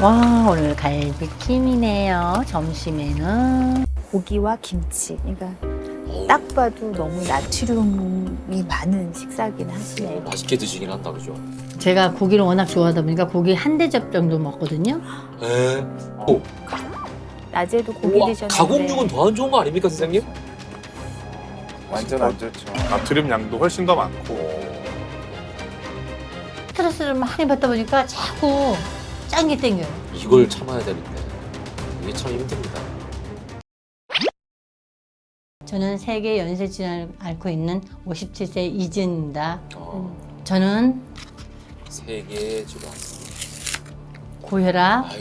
와 오늘 갈비찜이네요. 점심에는 고기와 김치. 그러니까 딱 봐도 너무 나트륨이 많은 식사긴 하시네요. 맛있게 드시긴 한다 그죠? 제가 고기를 워낙 좋아하다 보니까 고기 한 대접 정도 먹거든요. 에. 오, 낮에도 고기 우와, 드셨는데 가공육은 더 안 좋은 거 아닙니까 선생님? 완전 안 좋죠. 나트륨 양도 훨씬 더 많고 스트레스를 많이 받다 보니까 자꾸 짠게 땡겨요. 이걸 참아야 되는데 이게 참 힘듭니다. 저는 세계 연쇄 질환을 앓고 있는 57세 이진입니다. 어, 저는 세계 질환. 고혈압, 아유,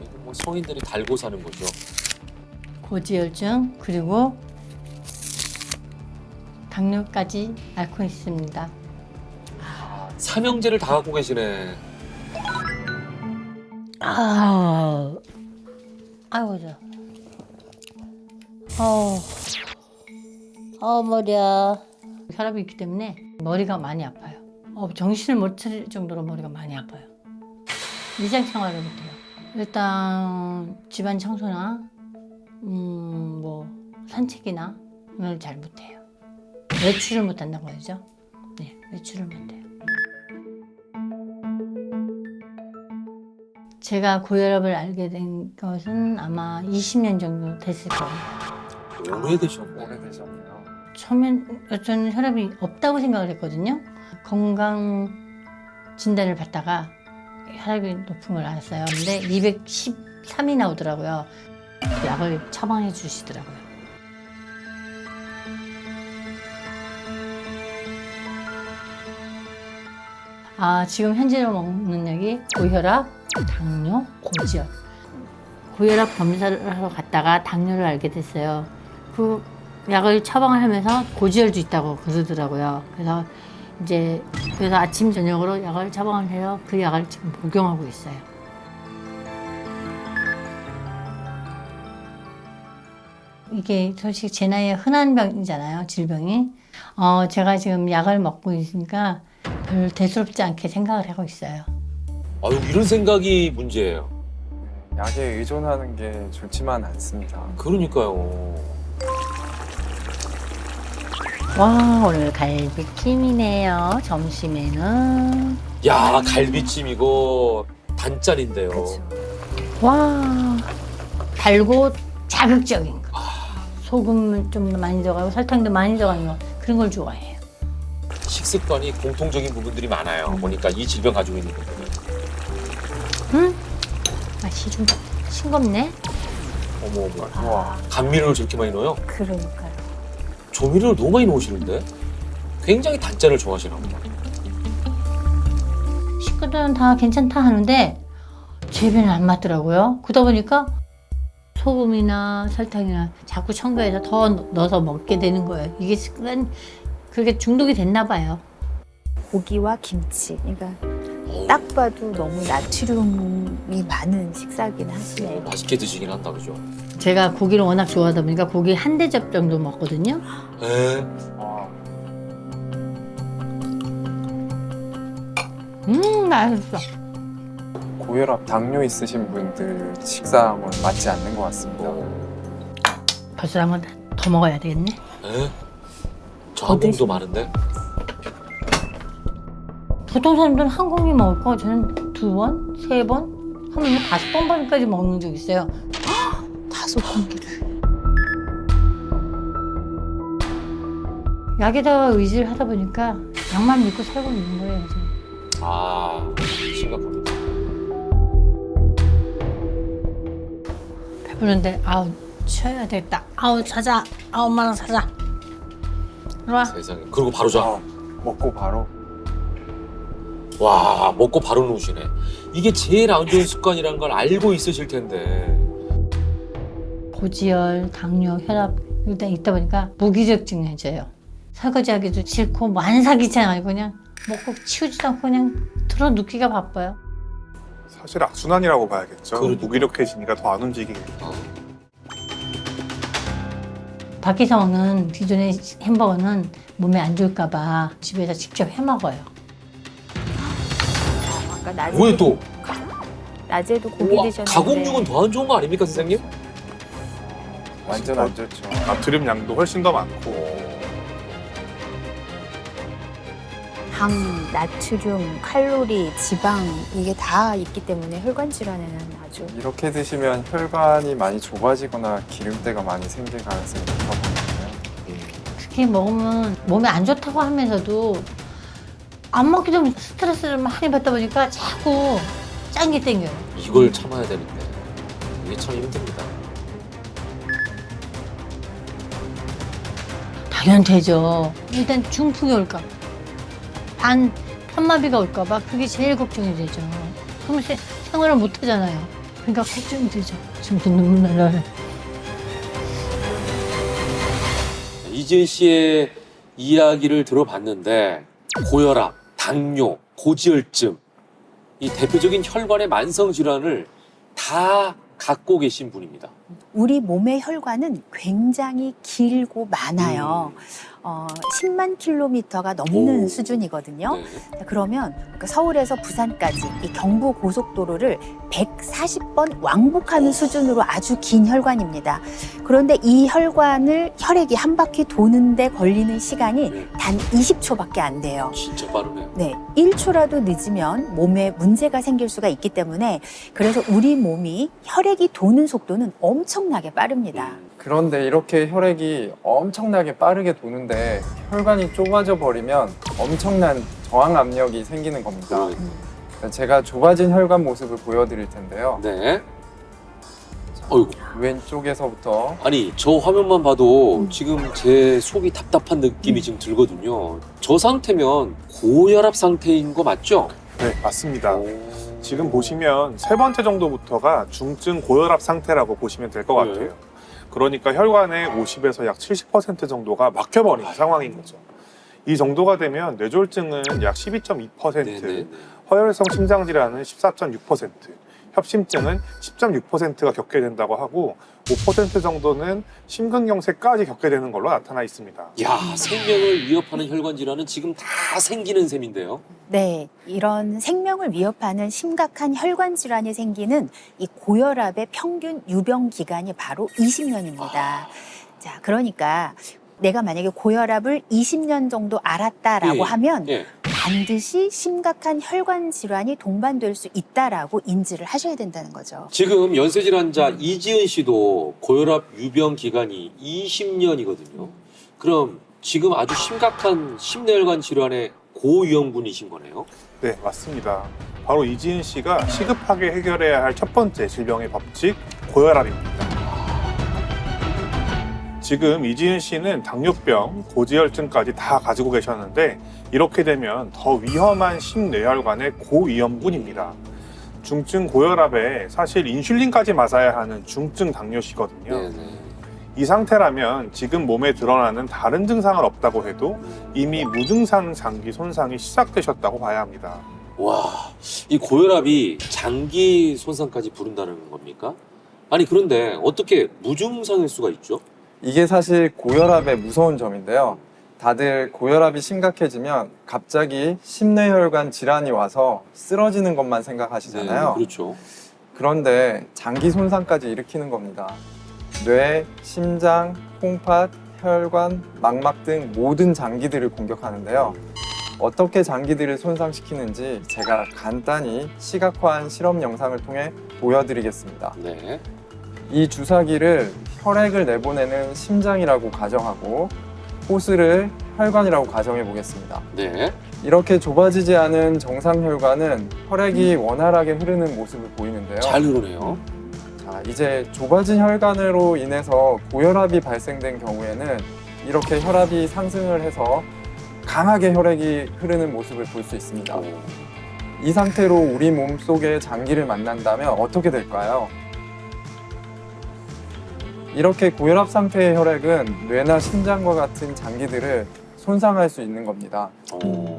이거 뭐 성인들이 달고 사는 거죠. 고지혈증 그리고 당뇨까지 앓고 있습니다. 삼형제를 다 갖고 계시네. 아, 아이고 저, 어, 어 머리야. 혈압이 있기 때문에 머리가 많이 아파요. 어, 정신을 못 차릴 정도로 머리가 많이 아파요. 일상 생활을 못해요. 일단 집안 청소나 음, 뭐 산책이나 걸잘 못해요. 외출을 못한다고 하죠. 네, 외출을 못해요. 제가 고혈압을 알게 된 것은 아마 20년 정도 됐을 거예요. 오래되셨네. 오래되셨네요. 처음엔 저는 혈압이 없다고 생각을 했거든요. 건강 진단을 받다가 혈압이 높은 걸 알았어요. 근데 213이 나오더라고요. 약을 처방해 주시더라고요. 아, 지금 현재로 먹는 약이 고혈압, 당뇨, 고지혈. 고혈압 검사를 하러 갔다가 당뇨를 알게 됐어요. 그 약을 처방을 하면서 고지혈도 있다고 그러더라고요. 그래서 이제 그래서 아침 저녁으로 약을 처방을 해요. 그 약을 지금 복용하고 있어요. 이게 솔직히 제 나이에 흔한 병이잖아요. 질병이. 어, 제가 지금 약을 먹고 있으니까 별 대수롭지 않게 생각을 하고 있어요. 아유, 이런 생각이 문제예요. 네, 약에 의존하는 게 좋지만 않습니다. 그러니까요. 와, 오늘 갈비찜이네요. 점심에는. 야, 갈비찜 이거 단짠인데요. 그렇죠. 와 달고 자극적인 거 소금을 좀 많이 들어가고 설탕도 많이 들어가는 거 그런 걸 좋아해요 식습관이 공통적인 부분들이 많아요. 보니까 이 질병 가지고 있는 분들은. 음? 맛이 좀 싱겁네 어머 어머. 우와. 감미료를 저렇게 많이 넣어요? 그러니까요 조미료를 너무 많이 넣으시는데? 굉장히 단짠을 좋아하시나 보다. 식구들은 다 괜찮다 하는데 제 입에는 안 맞더라고요 그러다 보니까 소금이나 설탕이나 자꾸 첨가해서 더 넣어서 먹게 되는 거예요 이게 습관 그게 중독이 됐나 봐요 고기와 김치. 그러니까 딱 봐도 너무 나트륨이 많은 식사긴 하시네요. 맛있게 드시긴 한다 그죠? 제가 고기를 워낙 좋아하다 보니까 고기 한 대접 정도 먹거든요 에? 와, 음 맛있어 고혈압, 당뇨 있으신 분들 식사하고는 맞지 않는 것 같습니다. 벌써 한 번 더 먹어야 되겠네 에? 저 항공도 많은데? 보통 사람들은 한 공기 먹을 거 저는 두 번, 세 번, 하면 다섯 번까지 먹는 적 있어요. 다섯 공기를. 약에다가 의지를 하다 보니까 약만 믿고 살고 있는 거예요. 지금. 아, 심각합니다. 배부른데 아우 쉬어야 되겠다. 아우 자자. 아우 엄마랑 자자. 이리 와. 세상에. 그리고 바로 자. 아, 먹고 바로 와, 먹고 바로 누우시네. 이게 제일 안 좋은 습관이라는 걸 알고 있으실 텐데. 고지혈, 당뇨, 혈압 일단 있다 보니까 무기력증해져요. 설거지하기도 싫고 만사 귀찮아요. 그냥 먹고 치우지도 않고 그냥 들어 눕기가 바빠요. 사실 악순환이라고 봐야겠죠. 그러니까. 무기력해지니까 더 안 움직이겠죠. 어. 밖에서 먹는 기존의 햄버거는 몸에 안 좋을까봐 집에서 직접 해 먹어요. 아까 낮에 왜 또? 낮에도 고기 우와, 드셨는데 가공육은 더 안 좋은 거 아닙니까, 선생님? 완전 안 좋죠. 나트륨 양도 훨씬 더 많고 당, 나트륨, 칼로리, 지방 이게 다 있기 때문에 혈관 질환에는 아주 이렇게 드시면 혈관이 많이 좁아지거나 기름때가 많이 생길 가능성이 높아보거든요. 특히 먹으면 몸에 안 좋다고 하면서도 안 먹기 때문에 스트레스를 많이 받다 보니까 자꾸 짠 게 땡겨요. 이걸 참아야 되는데 이게 참 힘듭니다. 당연 되죠. 일단 중풍이 올까, 반 편마비가 올까 봐 그게 제일 걱정이 되죠. 그럼 세- 생활을 못 하잖아요. 그러니까 걱정이 되죠. 지금도 눈물 나요. 이지은 씨의 이야기를 들어봤는데 고혈압, 당뇨, 고지혈증 이 대표적인 혈관의 만성 질환을 다 갖고 계신 분입니다. 우리 몸의 혈관은 굉장히 길고 많아요. 어, 10만 킬로미터가 넘는 오. 수준이거든요. 네. 그러면 그 서울에서 부산까지 이 경부 고속도로를 140번 왕복하는 수준으로 아주 긴 혈관입니다. 그런데 이 혈관을 혈액이 한 바퀴 도는데 걸리는 시간이 네. 단 20초밖에 안 돼요. 진짜 빠르네요. 네, 1초라도 늦으면 몸에 문제가 생길 수가 있기 때문에 그래서 우리 몸이 혈액이 도는 속도는 엄청나게 빠릅니다. 음, 그런데 이렇게 혈액이 엄청나게 빠르게 도는데 혈관이 좁아져 버리면 엄청난 저항 압력이 생기는 겁니다. 제가 좁아진 혈관 모습을 보여드릴 텐데요. 네. 어이구. 왼쪽에서부터 아니 저 화면만 봐도 음. 지금 제 속이 답답한 느낌이 지금 들거든요. 저 상태면 고혈압 상태인 거 맞죠? 네 맞습니다. 오. 지금 보시면 세 번째 정도부터가 중증 고혈압 상태라고 보시면 될 것 네. 같아요. 그러니까 혈관의 50에서 약 70% 정도가 막혀버린 상황인 거죠. 이 정도가 되면 뇌졸중은 약 12.2%, 네네네. 허혈성 심장 질환은 14.6%, 협심증은 10.6%가 겪게 된다고 하고 5% 정도는 심근경색까지 겪게 되는 걸로 나타나 있습니다. 야 생명을 위협하는 혈관 질환은 지금 다 생기는 셈인데요. 네, 이런 생명을 위협하는 심각한 혈관 질환이 생기는 이 고혈압의 평균 유병 기간이 바로 20년입니다. 자, 그러니까 내가 만약에 고혈압을 20년 정도 알았다라고 예, 하면 예. 반드시 심각한 혈관 질환이 동반될 수 있다라고 인지를 하셔야 된다는 거죠. 지금 연쇄 질환자 이지은 씨도 고혈압 유병 기간이 20년이거든요. 그럼 지금 아주 심각한 심내혈관 질환의 고위험군이신 거네요. 네, 맞습니다. 바로 이지은 씨가 시급하게 해결해야 할 첫 번째 질병의 법칙, 고혈압입니다. 지금 이지은 씨는 당뇨병, 고지혈증까지 다 가지고 계셨는데 이렇게 되면 더 위험한 심뇌혈관의 고위험군입니다. 중증 고혈압에 사실 인슐린까지 맞아야 하는 중증 당뇨시거든요. 네네. 이 상태라면 지금 몸에 드러나는 다른 증상은 없다고 해도 이미 무증상 장기 손상이 시작되셨다고 봐야 합니다. 와, 이 고혈압이 장기 손상까지 부른다는 겁니까? 아니 그런데 어떻게 무증상일 수가 있죠? 이게 사실 고혈압의 무서운 점인데요. 다들 고혈압이 심각해지면 갑자기 심뇌혈관 질환이 와서 쓰러지는 것만 생각하시잖아요. 네, 그렇죠. 그런데 장기 손상까지 일으키는 겁니다. 뇌, 심장, 콩팥, 혈관, 망막 등 모든 장기들을 공격하는데요. 어떻게 장기들을 손상시키는지 제가 간단히 시각화한 실험 영상을 통해 보여드리겠습니다. 네. 이 주사기를 혈액을 내보내는 심장이라고 가정하고 호스를 혈관이라고 가정해 보겠습니다. 네. 이렇게 좁아지지 않은 정상 혈관은 혈액이 원활하게 흐르는 모습을 보이는데요. 잘 흐르네요. 자, 이제 좁아진 혈관으로 인해서 고혈압이 발생된 경우에는 이렇게 혈압이 상승을 해서 강하게 혈액이 흐르는 모습을 볼 수 있습니다. 오. 이 상태로 우리 몸 속의 장기를 만난다면 어떻게 될까요? 이렇게 고혈압 상태의 혈액은 뇌나 심장과 같은 장기들을 손상할 수 있는 겁니다. 오.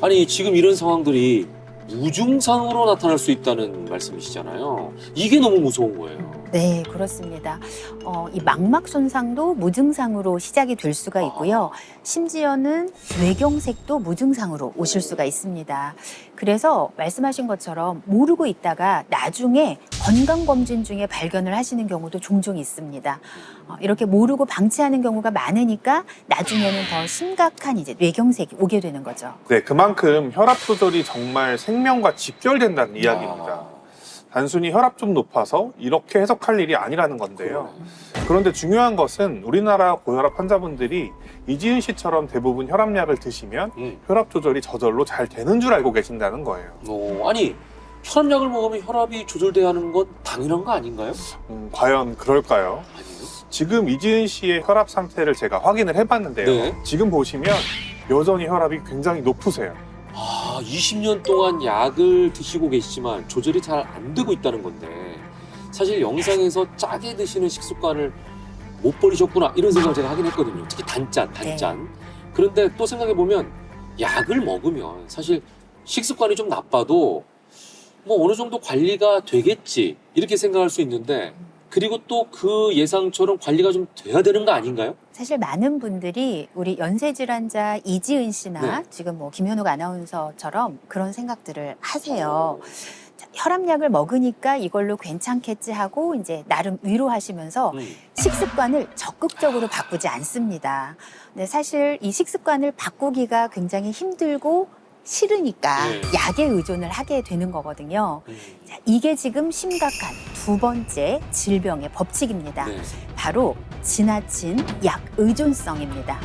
아니 지금 이런 상황들이 무증상으로 나타날 수 있다는 말씀이시잖아요. 이게 너무 무서운 거예요. 네, 그렇습니다. 어, 이 망막 손상도 무증상으로 시작이 될 수가 있고요. 심지어는 뇌경색도 무증상으로 오실 수가 있습니다. 그래서 말씀하신 것처럼 모르고 있다가 나중에 건강검진 중에 발견을 하시는 경우도 종종 있습니다. 어, 이렇게 모르고 방치하는 경우가 많으니까 나중에는 더 심각한 이제 뇌경색이 오게 되는 거죠. 네, 그만큼 혈압 조절이 정말 생명과 직결된다는 이야기입니다. 아, 단순히 혈압 좀 높아서 이렇게 해석할 일이 아니라는 건데요. 그런데 중요한 것은 우리나라 고혈압 환자분들이 이지은 씨처럼 대부분 혈압약을 드시면 음. 혈압 조절이 저절로 잘 되는 줄 알고 계신다는 거예요. 어, 아니 혈압약을 먹으면 혈압이 조절돼야 하는 건 당연한 거 아닌가요? 음, 과연 그럴까요? 아니요. 지금 이지은 씨의 혈압 상태를 제가 확인을 해봤는데요. 네. 지금 보시면 여전히 혈압이 굉장히 높으세요. 아, 20년 동안 약을 드시고 계시지만 조절이 잘 안 되고 있다는 건데 사실 영상에서 짜게 드시는 식습관을 못 버리셨구나 이런 생각을 제가 하긴 했거든요. 특히 단짠, 단짠. 그런데 또 생각해 보면 약을 먹으면 사실 식습관이 좀 나빠도 뭐 어느 정도 관리가 되겠지 이렇게 생각할 수 있는데 그리고 또 그 예상처럼 관리가 좀 돼야 되는 거 아닌가요? 사실 많은 분들이 우리 연세질환자 이지은 씨나 네. 지금 뭐 김현욱 아나운서처럼 그런 생각들을 하세요. 자, 혈압약을 먹으니까 이걸로 괜찮겠지 하고 이제 나름 위로하시면서 음. 식습관을 적극적으로 바꾸지 않습니다. 근데 사실 이 식습관을 바꾸기가 굉장히 힘들고 싫으니까 네. 약에 의존을 하게 되는 거거든요. 음. 자, 이게 지금 심각한 두 번째 질병의 법칙입니다. 네. 바로 지나친 약 의존성입니다.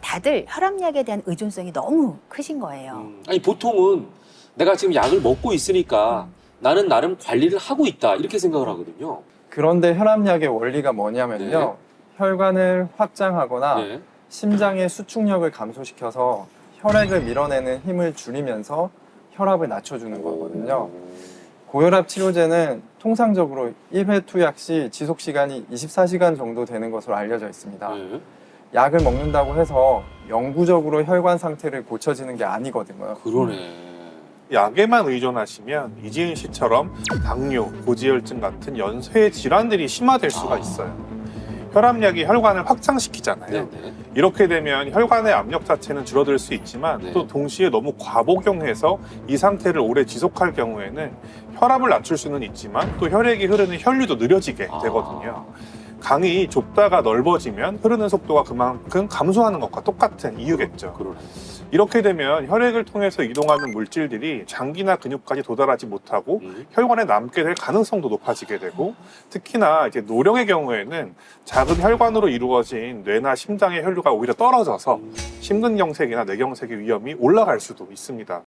다들 혈압약에 대한 의존성이 너무 크신 거예요. 음, 아니 보통은 내가 지금 약을 먹고 있으니까 나는 나름 관리를 하고 있다 이렇게 생각을 하거든요. 그런데 혈압약의 원리가 뭐냐면요. 네. 혈관을 확장하거나 네. 심장의 수축력을 감소시켜서 혈액을 밀어내는 힘을 줄이면서 혈압을 낮춰주는 거거든요. 고혈압 치료제는 통상적으로 1회 투약 시 지속 시간이 24시간 정도 되는 것으로 알려져 있습니다. 네. 약을 먹는다고 해서 영구적으로 혈관 상태를 고쳐지는 게 아니거든요. 그러네. 약에만 의존하시면 이지은 씨처럼 당뇨, 고지혈증 같은 연쇄 질환들이 심화될 수가 아. 있어요. 혈압약이 혈관을 확장시키잖아요. 네네. 이렇게 되면 혈관의 압력 자체는 줄어들 수 있지만 네. 또 동시에 너무 과복용해서 이 상태를 오래 지속할 경우에는 혈압을 낮출 수는 있지만 또 혈액이 흐르는 혈류도 느려지게 아. 되거든요. 강이 좁다가 넓어지면 흐르는 속도가 그만큼 감소하는 것과 똑같은 이유겠죠. 이렇게 되면 혈액을 통해서 이동하는 물질들이 장기나 근육까지 도달하지 못하고 음. 혈관에 남게 될 가능성도 높아지게 되고 특히나 이제 노령의 경우에는 작은 혈관으로 이루어진 뇌나 심장의 혈류가 오히려 떨어져서 음. 심근경색이나 뇌경색의 위험이 올라갈 수도 있습니다.